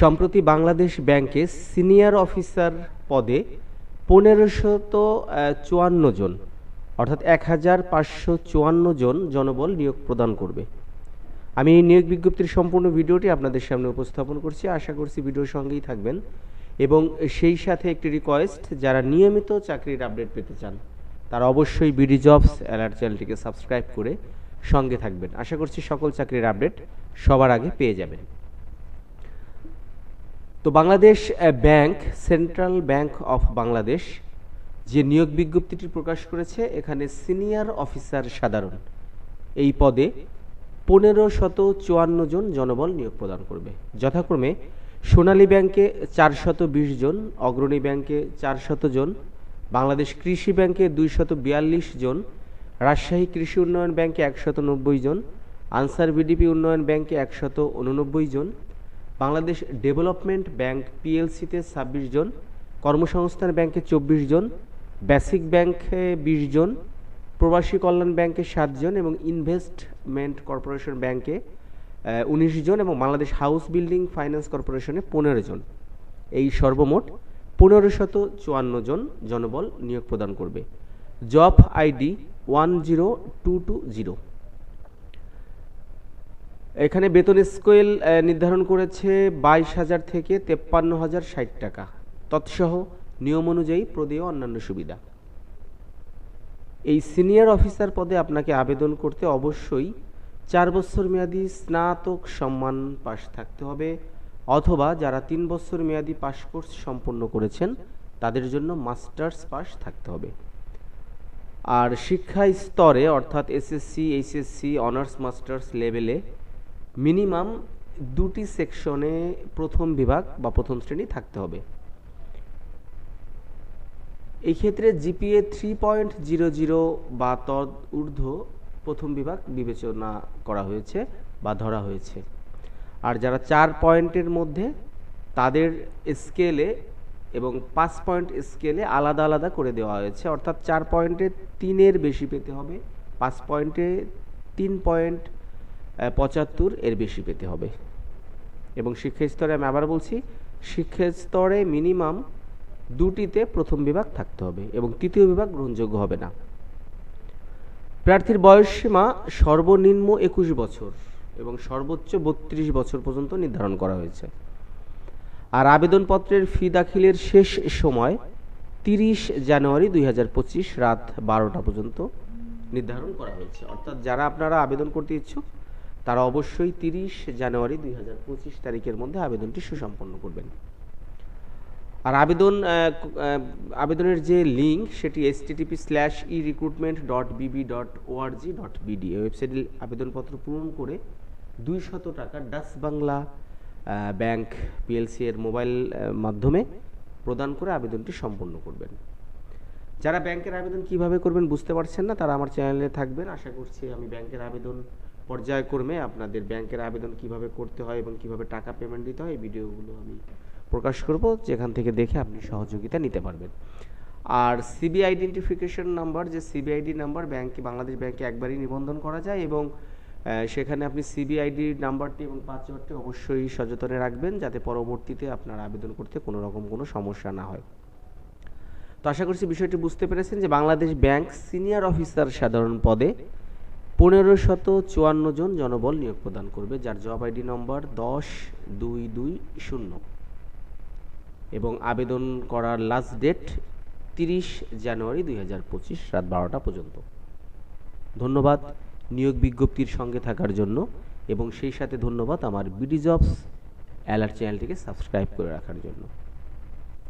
সম্প্রতি বাংলাদেশ ব্যাংকে senior officer পদে পনেরোশত চুয়ান্ন জন, অর্থাৎ এক হাজার পাঁচশো চুয়ান্ন জন জনবল নিয়োগ প্রদান করবে। আমি এই নিয়োগ বিজ্ঞপ্তির সম্পূর্ণ ভিডিওটি আপনাদের সামনে উপস্থাপন করছি। আশা করছি ভিডিওর সঙ্গেই থাকবেন এবং সেই সাথে একটি রিকোয়েস্ট যারা নিয়মিত চাকরির আপডেট পেতে চান, তারা অবশ্যই বিডি জবস অ্যালার্ট চ্যানেলটিকে সাবস্ক্রাইব করে সঙ্গে থাকবেন। আশা করছি সকল চাকরির আপডেট সবার আগে পেয়ে যাবেন। তো Bangladesh bank, central bank of Bangladesh যে নিয়োগ বিজ্ঞপ্তিটি প্রকাশ করেছে, এখানে সিনিয়র অফিসার সাধারণ। এই পদে পনেরো শত চুয়ান্ন জন জনবল নিয়োগ প্রদান করবে। যথাক্রমে সোনালী ব্যাংকে চারশত বিশ জন, অগ্রণী ব্যাংকে চারশত জন, বাংলাদেশ কৃষি ব্যাংকে দুইশত বিয়াল্লিশ জন, রাজশাহী কৃষি উন্নয়ন ব্যাংকে একশত নব্বই জন, আনসার বিডিপি উন্নয়ন ব্যাংকে একশত উননব্বই জন বাংলাদেশ ডেভেলপমেন্ট ব্যাংক পিএলসিতে ছাব্বিশ জন, কর্মসংস্থান ব্যাংকে চব্বিশ জন, বেসিক ব্যাংকে বিশ জন, প্রবাসী কল্যাণ ব্যাংকে সাতজন এবং ইনভেস্টমেন্ট কর্পোরেশন ব্যাংকে উনিশ জন এবং বাংলাদেশ হাউস বিল্ডিং ফাইন্যান্স কর্পোরেশনে পনেরো জন। এই সর্বমোট পনেরো শত চুয়ান্ন জন জনবল নিয়োগ প্রদান করবে। Job ID one zero two two zero. এখানে বেতন স্কেল নির্ধারণ করেছে বাইশ হাজার থেকে তেপ্পান্ন হাজার ষাট টাকা। তৎসহ নিয়ম অনুযায়ী প্রদেয় অন্যান্য সুবিধা। এই সিনিয়র অফিসার পদে আপনাকে আবেদন করতে অবশ্যই চার বছর মেয়াদি স্নাতক সম্মান পাশ থাকতে হবে, অথবা যারা তিন বছর মেয়াদি পাশ কোর্স সম্পন্ন করেছেন, তাদের জন্য মাস্টার্স পাস থাকতে হবে। আর শিক্ষা স্তরে, অর্থাৎ এসএসসি, এইচএসসি, অনার্স, মাস্টার্স লেভেলে মিনিমাম দুটি সেকশনে প্রথম বিভাগ বা প্রথম শ্রেণি থাকতে হবে। এই ক্ষেত্রে GPA three point zero zero বা তদ ঊর্ধ্ব প্রথম বিভাগ বিবেচনা করা হয়েছে বা ধরা হয়েছে। আর যারা চার পয়েন্টের মধ্যে, তাদের স্কেলে এবং পাঁচ পয়েন্ট স্কেলে আলাদা আলাদা করে দেওয়া হয়েছে। অর্থাৎ চার পয়েন্টে তিনের বেশি পেতে হবে, পাঁচ পয়েন্টে তিন পয়েন্ট পঁচাত্তর এর বেশি পেতে হবে। এবং শিক্ষা স্তরে আমি আবার বলছি শিক্ষা স্তরে মিনিমাম দুটিতে প্রথম বিভাগ থাকতে হবে এবং তৃতীয় বিভাগ গ্রহণযোগ্য হবে না। প্রার্থীর বয়সসীমা সর্বনিম্ন একুশ বছর এবং সর্বোচ্চ বত্রিশ বছর পর্যন্ত নির্ধারণ করা হয়েছে। আর আবেদনপত্রের ফি দাখিলের শেষ সময় তিরিশ জানুয়ারি দুই হাজার পঁচিশ রাত বারোটা পর্যন্ত নির্ধারণ করা হয়েছে। অর্থাৎ যারা আপনারা আবেদন করতে ইচ্ছুক তারা অবশ্যই তিরিশ জানুয়ারি দুই হাজার পঁচিশ তারিখের মধ্যে আবেদনটি সুসম্পন্ন করবেন। আর আবেদন আবেদনের যে লিঙ্ক সেটি S TTP slash E recruitment dot BB dot ORG dot BD ওয়েবসাইটে আবেদনপত্র পূরণ করে দুই শত টাকা ডাস বাংলা ব্যাংক পিএলসি এর মোবাইল মাধ্যমে প্রদান করে আবেদনটি সম্পন্ন করবেন। যারা ব্যাংকের আবেদন কীভাবে করবেন বুঝতে পারছেন না, তারা আমার চ্যানেলে থাকবেন। আশা করছি আমি ব্যাংকের আবেদন পর্যায়ক্রমে আপনাদের ব্যাংকের আবেদন কীভাবে করতে হয় এবং কীভাবে টাকা পেমেন্ট দিতে হয় এই ভিডিওগুলো আমি প্রকাশ করব, যেখান থেকে দেখে আপনি সহযোগিতা নিতে পারবেন। আর সিবি আইডেন্টিফিকেশন নাম্বার যে সিবিআইডি নাম্বার ব্যাংকে, বাংলাদেশ ব্যাংকে একবারই নিবন্ধন করা যায় এবং সেখানে আপনি সিবিআইডি নাম্বারটি এবং পাসওয়ার্ডটি অবশ্যই সচেতনে রাখবেন যাতে পরবর্তীতে আপনার আবেদন করতে কোনো রকম কোনো সমস্যা না হয়। তো আশা করছি বিষয়টি বুঝতে পেরেছেন যে বাংলাদেশ ব্যাংক সিনিয়র অফিসার সাধারণ পদে পনেরো শত চুয়ান্ন জন জনবল নিয়োগ প্রদান করবে, যার জব আইডি নম্বর দশ দুই দুই শূন্য। এবং আবেদন করার লাস্ট ডেট তিরিশ জানুয়ারি দুই হাজার পঁচিশ রাত বারোটা পর্যন্ত। ধন্যবাদ নিয়োগ বিজ্ঞপ্তির সঙ্গে থাকার জন্য, এবং সেই সাথে ধন্যবাদ আমার বিডি জবস অ্যালার্ট চ্যানেলটিকে সাবস্ক্রাইব করে রাখার জন্য।